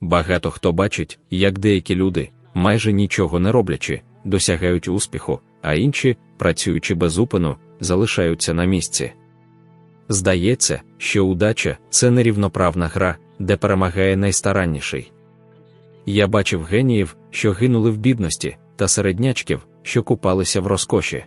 Багато хто бачить, як деякі люди, майже нічого не роблячи, досягають успіху, а інші, працюючи безупину, залишаються на місці. Здається, що удача це нерівноправна гра, де перемагає найстаранніший. Я бачив геніїв, що гинули в бідності, та середнячків, що купалися в розкоші.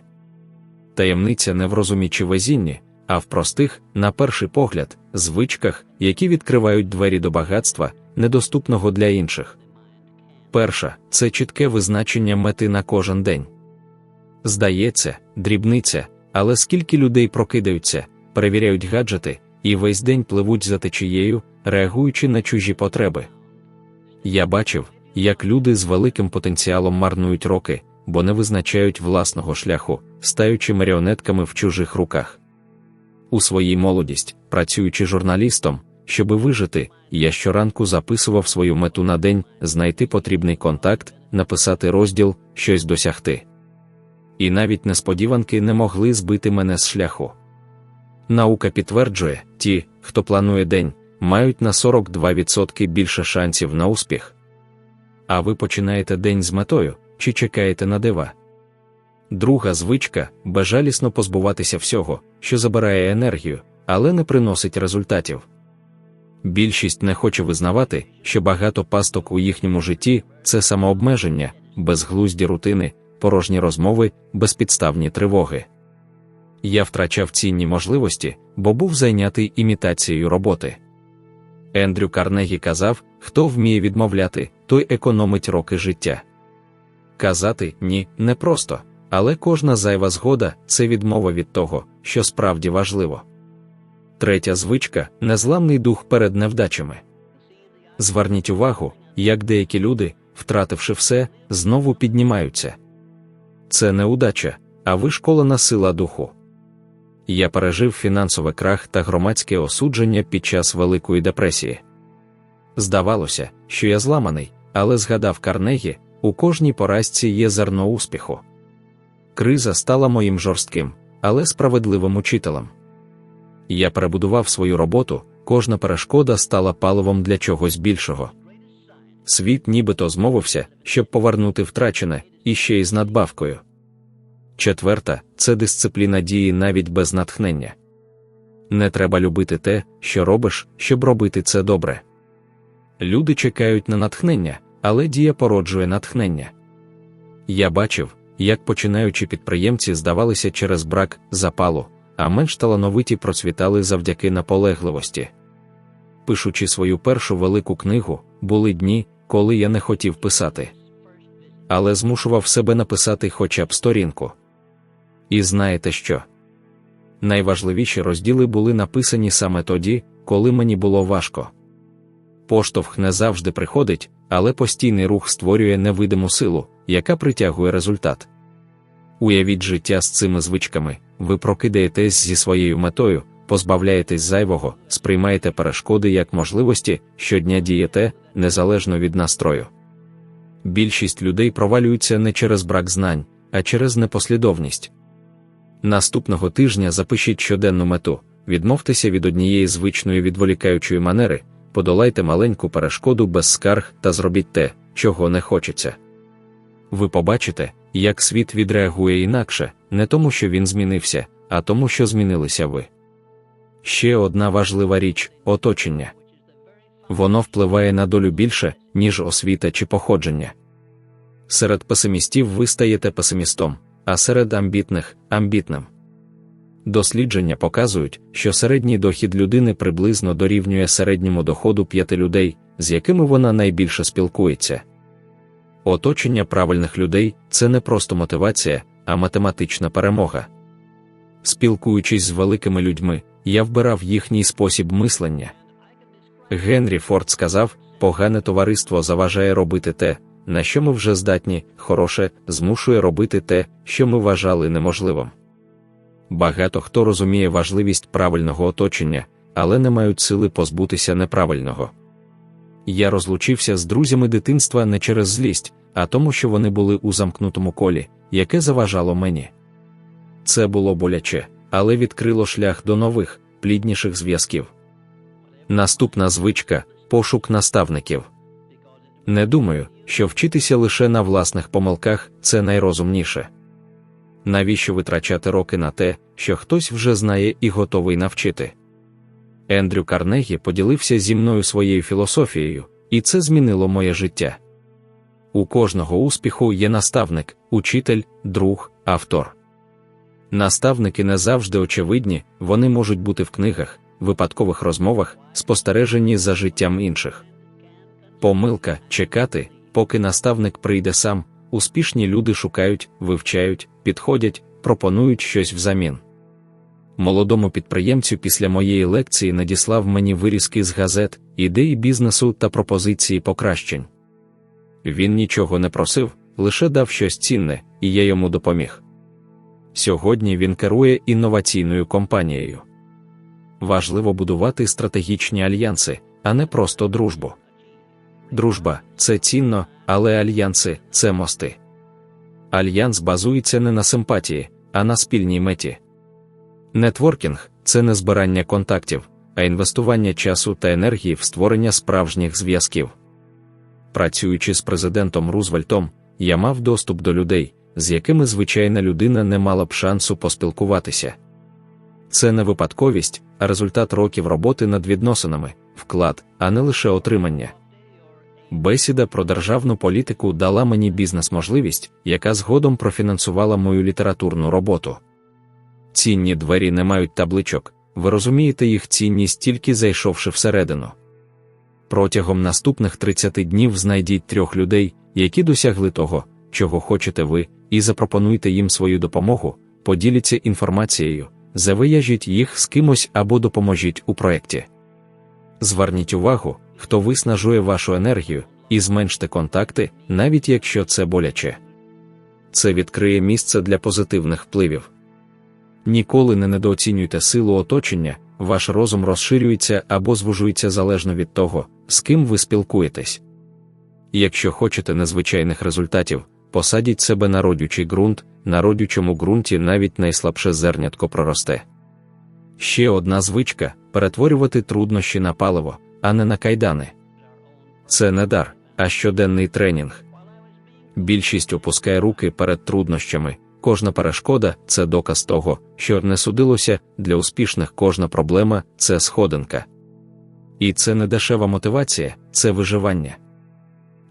Таємниця не в розумі чи везінні, а в простих, на перший погляд, звичках, які відкривають двері до багатства, недоступного для інших. Перша це чітке визначення мети на кожен день. Здається, дрібниця, але скільки людей прокидаються, перевіряють гаджети і весь день пливуть за течією, реагуючи на чужі потреби. Я бачив, як люди з великим потенціалом марнують роки, бо не визначають власного шляху, стаючи маріонетками в чужих руках. У своїй молодість, працюючи журналістом, щоби вижити, я щоранку записував свою мету на день, знайти потрібний контакт, написати розділ, щось досягти. І навіть несподіванки не могли збити мене з шляху. Наука підтверджує, ті, хто планує день, мають на 42% більше шансів на успіх. А ви починаєте день з метою чи чекаєте на дива. Друга звичка безжалісно позбуватися всього, що забирає енергію, але не приносить результатів. Більшість не хоче визнавати, що багато пасток у їхньому житті це самообмеження, безглузді рутини, порожні розмови, безпідставні тривоги. Я втрачав цінні можливості, бо був зайнятий імітацією роботи. Ендрю Карнегі казав: хто вміє відмовляти, той економить роки життя. Казати ні непросто, але кожна зайва згода це відмова від того, що справді важливо. Третя звичка незламний дух перед невдачами. Зверніть увагу, як деякі люди, втративши все, знову піднімаються. Це не удача, а вишколена сила духу. Я пережив фінансовий крах та громадське осудження під час Великої депресії. Здавалося, що я зламаний, але згадав Карнегі, у кожній поразці є зерно успіху. Криза стала моїм жорстким, але справедливим учителем. Я перебудував свою роботу, кожна перешкода стала паливом для чогось більшого. Світ нібито змовився, щоб повернути втрачене, і ще й з надбавкою. Четверта це дисципліна дії навіть без натхнення. Не треба любити те, що робиш, щоб робити це добре. Люди чекають на натхнення, але дія породжує натхнення. Я бачив, як починаючі підприємці здавалися через брак запалу, а менш талановиті процвітали завдяки наполегливості. Пишучи свою першу велику книгу, були дні, коли я не хотів писати. Але змушував себе написати хоча б сторінку. І знаєте що? Найважливіші розділи були написані саме тоді, коли мені було важко. Поштовх не завжди приходить, але постійний рух створює невидиму силу, яка притягує результат. Уявіть життя з цими звичками, ви прокидаєтесь зі своєю метою, позбавляєтесь зайвого, сприймаєте перешкоди як можливості, щодня дієте, незалежно від настрою. Більшість людей провалюються не через брак знань, а через непослідовність. Наступного тижня запишіть щоденну мету, відмовтеся від однієї звичної відволікаючої манери, подолайте маленьку перешкоду без скарг та зробіть те, чого не хочеться. Ви побачите, як світ відреагує інакше, не тому, що він змінився, а тому, що змінилися ви. Ще одна важлива річ оточення. Воно впливає на долю більше, ніж освіта чи походження. Серед песимістів ви стаєте песимістом, а серед амбітних амбітним. Дослідження показують, що середній дохід людини приблизно дорівнює середньому доходу п'яти людей, з якими вона найбільше спілкується. Оточення правильних людей це не просто мотивація, а математична перемога. Спілкуючись з великими людьми, я вбирав їхній спосіб мислення. Генрі Форд сказав: погане товариство заважає робити те, на що ми вже здатні, хороше, змушує робити те, що ми вважали неможливим. Багато хто розуміє важливість правильного оточення, але не мають сили позбутися неправильного. Я розлучився з друзями дитинства не через злість, а тому, що вони були у замкнутому колі, яке заважало мені. Це було боляче, але відкрило шлях до нових, плідніших зв'язків. Наступна звичка пошук наставників. Не думаю, що вчитися лише на власних помилках це найрозумніше. Навіщо витрачати роки на те, що хтось вже знає і готовий навчити? Ендрю Карнегі поділився зі мною своєю філософією, і це змінило моє життя. У кожного успіху є наставник, учитель, друг, автор. Наставники не завжди очевидні, вони можуть бути в книгах, випадкових розмовах, спостереженні за життям інших. Помилка чекати, поки наставник прийде сам, успішні люди шукають, вивчають, підходять, пропонують щось взамін. Молодому підприємцю після моєї лекції надіслав мені вирізки з газет, ідеї бізнесу та пропозиції покращень. Він нічого не просив, лише дав щось цінне, і я йому допоміг. Сьогодні він керує інноваційною компанією. Важливо будувати стратегічні альянси, а не просто дружбу. Дружба це цінно, але альянси це мости. Альянс базується не на симпатії, а на спільній меті. Нетворкінг це не збирання контактів, а інвестування часу та енергії в створення справжніх зв'язків. Працюючи з президентом Рузвельтом, я мав доступ до людей, з якими звичайна людина не мала б шансу поспілкуватися. Це не випадковість, а результат років роботи над відносинами, вклад, а не лише отримання. Бесіда про державну політику дала мені бізнес-можливість, яка згодом профінансувала мою літературну роботу. Цінні двері не мають табличок, ви розумієте їх цінність тільки зайшовши всередину. Протягом наступних 30 днів знайдіть трьох людей, які досягли того, чого хочете ви, і запропонуйте їм свою допомогу, поділіться інформацією, завияжіть їх з кимось або допоможіть у проєкті. Зверніть увагу, хто виснажує вашу енергію, і зменште контакти, навіть якщо це боляче. Це відкриє місце для позитивних впливів. Ніколи не недооцінюйте силу оточення, ваш розум розширюється або звужується залежно від того, з ким ви спілкуєтесь. Якщо хочете незвичайних результатів, посадіть себе на родючий ґрунт, на родючому ґрунті навіть найслабше зернятко проросте. Ще одна звичка перетворювати труднощі на паливо, а не на кайдани. Це не дар, а щоденний тренінг. Більшість опускає руки перед труднощами, кожна перешкода це доказ того, що не судилося, для успішних кожна проблема це сходинка. І це не дешева мотивація, це виживання.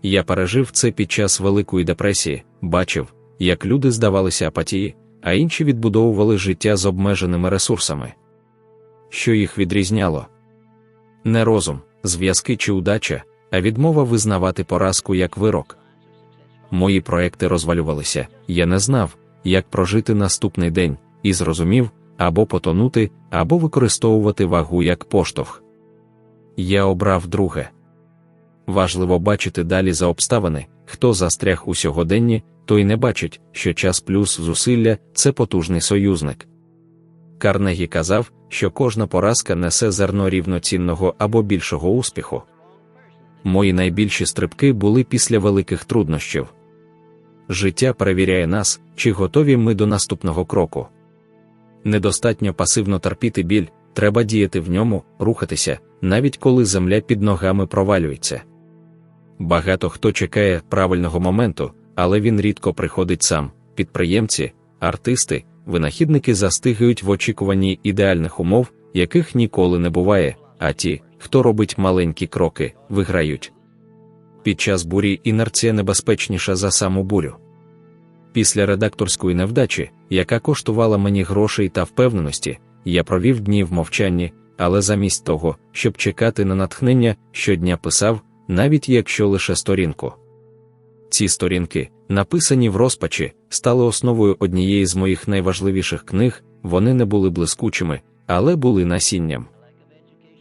Я пережив це під час Великої депресії, бачив, як люди здавалися апатії, а інші відбудовували життя з обмеженими ресурсами. Що їх відрізняло? Не розум, зв'язки чи удача, а відмова визнавати поразку як вирок. Мої проекти розвалювалися, я не знав, як прожити наступний день, і зрозумів або потонути, або використовувати вагу як поштовх. Я обрав друге. Важливо бачити далі за обставини, хто застряг у сьогоденні, той не бачить, що час плюс зусилля це потужний союзник. Карнегі казав, що кожна поразка несе зерно рівноцінного або більшого успіху. Мої найбільші стрибки були після великих труднощів. Життя перевіряє нас, чи готові ми до наступного кроку. Недостатньо пасивно терпіти біль, треба діяти в ньому, рухатися, навіть коли земля під ногами провалюється. Багато хто чекає правильного моменту, але він рідко приходить сам. Підприємці, артисти, винахідники застигають в очікуванні ідеальних умов, яких ніколи не буває, а ті, хто робить маленькі кроки, виграють. Під час бурі інерція небезпечніша за саму бурю. Після редакторської невдачі, яка коштувала мені грошей та впевненості, я провів дні в мовчанні, але замість того, щоб чекати на натхнення, щодня писав, навіть якщо лише сторінку. Ці сторінки, написані в розпачі, стали основою однієї з моїх найважливіших книг, вони не були блискучими, але були насінням.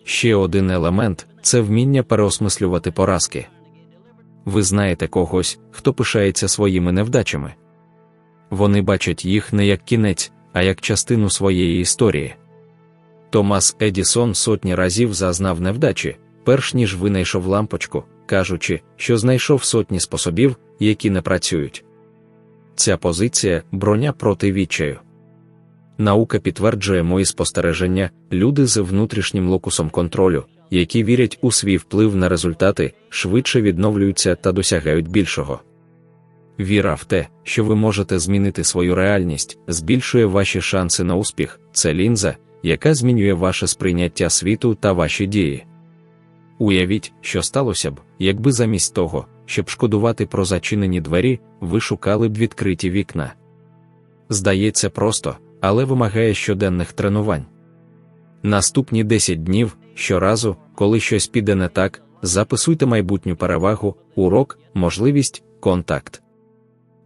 Ще один елемент це вміння переосмислювати поразки. Ви знаєте когось, хто пишається своїми невдачами. Вони бачать їх не як кінець, а як частину своєї історії. Томас Едісон сотні разів зазнав невдачі, перш ніж винайшов лампочку, кажучи, що знайшов сотні способів, які не працюють. Ця позиція броня проти відчаю. наука підтверджує мої спостереження, люди з внутрішнім локусом контролю, які вірять у свій вплив на результати, швидше відновлюються та досягають більшого. Віра в те, що ви можете змінити свою реальність, збільшує ваші шанси на успіх, це лінза, яка змінює ваше сприйняття світу та ваші дії. Уявіть, що сталося б, якби замість того, щоб шкодувати про зачинені двері, ви шукали б відкриті вікна. Здається, просто, але вимагає щоденних тренувань. Наступні 10 днів щоразу, коли щось піде не так, записуйте майбутню перевагу, урок, можливість, контакт.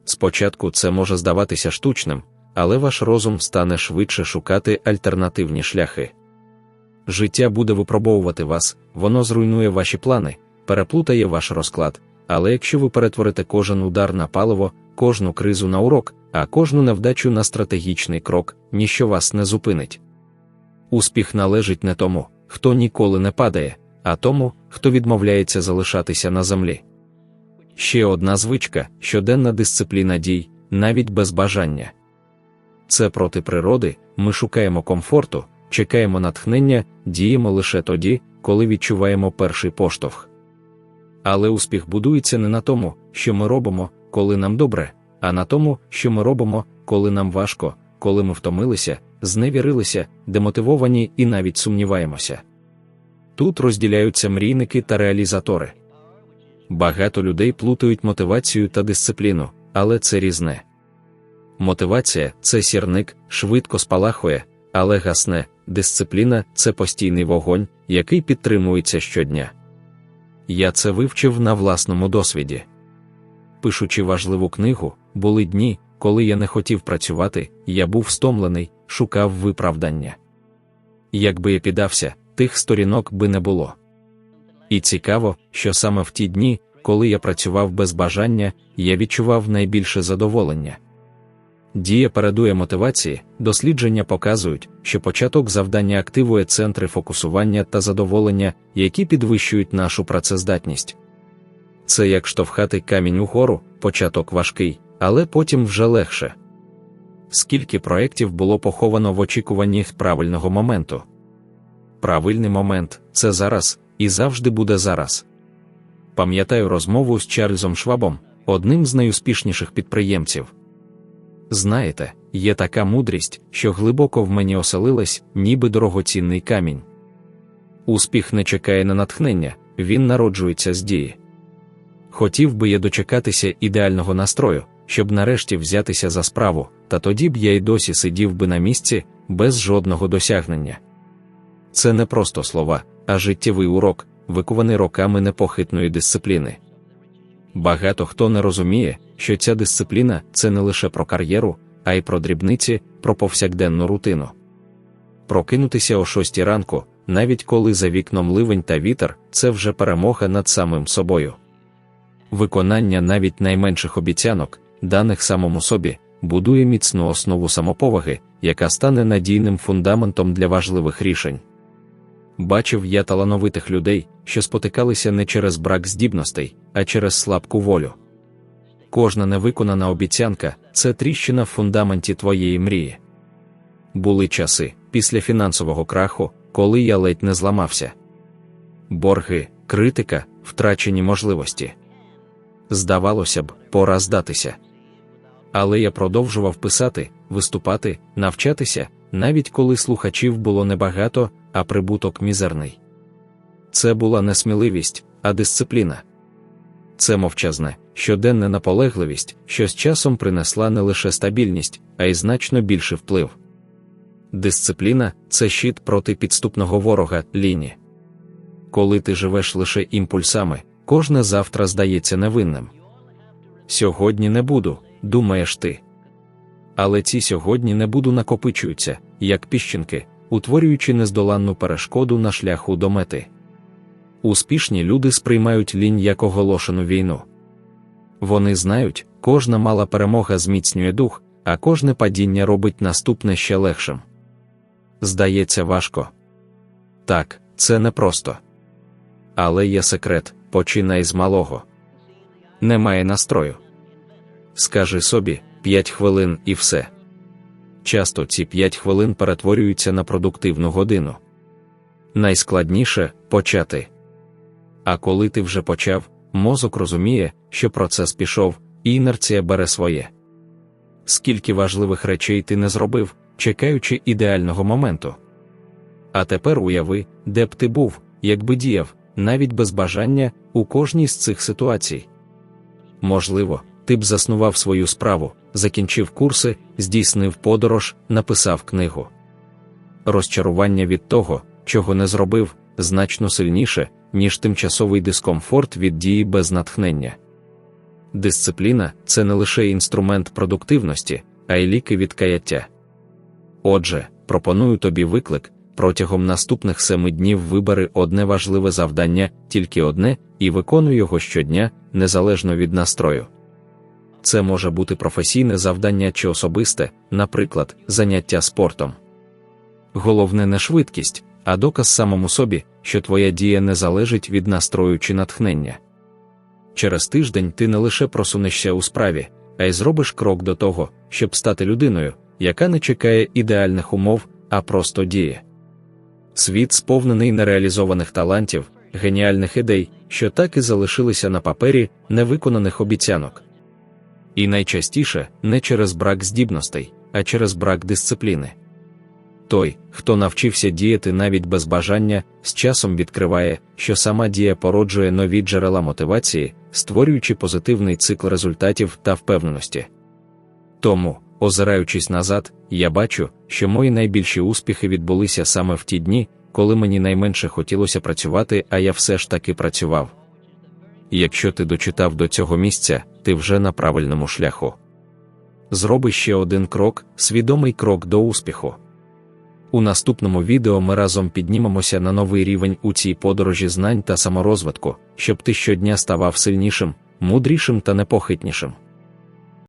Спочатку це може здаватися штучним, але ваш розум стане швидше шукати альтернативні шляхи. Життя буде випробовувати вас, воно зруйнує ваші плани, переплутає ваш розклад. Але якщо ви перетворите кожен удар на паливо, кожну кризу на урок, а кожну невдачу на стратегічний крок, ніщо вас не зупинить. Успіх належить не тому, хто ніколи не падає, а тому, хто відмовляється залишатися на землі. Ще одна звичка щоденна дисципліна дій, навіть без бажання. Це проти природи, ми шукаємо комфорту, чекаємо натхнення, діємо лише тоді, коли відчуваємо перший поштовх. Але успіх будується не на тому, що ми робимо, коли нам добре, а на тому, що ми робимо, коли нам важко, коли ми втомилися, зневірилися, демотивовані і навіть сумніваємося. Тут розділяються мрійники та реалізатори. Багато людей плутають мотивацію та дисципліну, але це різне. Мотивація це сірник, швидко спалахує, але гасне, дисципліна це постійний вогонь, який підтримується щодня. Я це вивчив на власному досвіді. Пишучи важливу книгу, були дні, коли я не хотів працювати, я був стомлений, шукав виправдання. Якби я піддався, тих сторінок би не було. І цікаво, що саме в ті дні, коли я працював без бажання, я відчував найбільше задоволення. Дія передує мотивації, дослідження показують, що початок завдання активує центри фокусування та задоволення, які підвищують нашу працездатність. Це як штовхати камінь угору, початок важкий, але потім вже легше. Скільки проєктів було поховано в очікуванні правильного моменту? Правильний момент це зараз і завжди буде зараз. Пам'ятаю розмову з Чарльзом Швабом, одним з найуспішніших підприємців. Знаєте, є така мудрість, що глибоко в мені оселилась, ніби дорогоцінний камінь. Успіх не чекає на натхнення, він народжується з дії. Хотів би я дочекатися ідеального настрою, щоб нарешті взятися за справу, та тоді б я й досі сидів би на місці без жодного досягнення. Це не просто слова, а життєвий урок, викуваний роками непохитної дисципліни. Багато хто не розуміє, що ця дисципліна це не лише про кар'єру, а й про дрібниці, про повсякденну рутину. Прокинутися о шостій ранку, навіть коли за вікном ливень та вітер, це вже перемога над самим собою. Виконання навіть найменших обіцянок, даних самому собі, будує міцну основу самоповаги, яка стане надійним фундаментом для важливих рішень. Бачив я талановитих людей, що спотикалися не через брак здібностей, а через слабку волю. Кожна невиконана обіцянка це тріщина в фундаменті твоєї мрії. Були часи після фінансового краху, коли я ледь не зламався. Борги, критика, втрачені можливості. Здавалося б, пора здатися. Але я продовжував писати, виступати, навчатися, навіть коли слухачів було небагато, а прибуток мізерний. Це була не сміливість, а дисципліна. Це мовчазне, щоденна наполегливість, що з часом принесла не лише стабільність, а й значно більший вплив. Дисципліна це щит проти підступного ворога ліні. Коли ти живеш лише імпульсами, кожне завтра здається невинним. Сьогодні не буду, думаєш ти. Але ці сьогодні не буду накопичуються, як піщинки, утворюючи нездоланну перешкоду на шляху до мети. Успішні люди сприймають лінь як оголошену війну. Вони знають, кожна мала перемога зміцнює дух, а кожне падіння робить наступне ще легшим. Здається, важко. Так, це непросто. Але є секрет починай з малого. Немає настрою. Скажи собі п'ять хвилин і все. часто ці 5 хвилин перетворюються на продуктивну годину. Найскладніше почати. А коли ти вже почав, мозок розуміє, що процес пішов, і інерція бере своє. Скільки важливих речей ти не зробив, чекаючи ідеального моменту. А тепер уяви, де б ти був, якби діяв, навіть без бажання у кожній з цих ситуацій. Можливо, ти б заснував свою справу, закінчив курси, здійснив подорож, написав книгу. Розчарування від того, чого не зробив, значно сильніше, ніж тимчасовий дискомфорт від дії без натхнення. Дисципліна це не лише інструмент продуктивності, а й ліки від каяття. Отже, пропоную тобі виклик протягом наступних семи днів вибери одне важливе завдання, тільки одне, і виконуй його щодня, незалежно від настрою. Це може бути професійне завдання чи особисте, наприклад, заняття спортом. Головне не швидкість, а доказ самому собі, що твоя дія не залежить від настрою чи натхнення. Через тиждень ти не лише просунешся у справі, а й зробиш крок до того, щоб стати людиною, яка не чекає ідеальних умов, а просто діє. Світ сповнений нереалізованих талантів, геніальних ідей, що так і залишилися на папері невиконаних обіцянок. І найчастіше не через брак здібностей, а через брак дисципліни. Той, хто навчився діяти навіть без бажання, з часом відкриває, що сама дія породжує нові джерела мотивації, створюючи позитивний цикл результатів та впевненості. Тому, озираючись назад, я бачу, що мої найбільші успіхи відбулися саме в ті дні, коли мені найменше хотілося працювати, а я все ж таки працював. Якщо ти дочитав до цього місця, ти вже на правильному шляху. Зроби ще один крок, свідомий крок до успіху. У наступному відео ми разом піднімемося на новий рівень у цій подорожі знань та саморозвитку, щоб ти щодня ставав сильнішим, мудрішим та непохитнішим.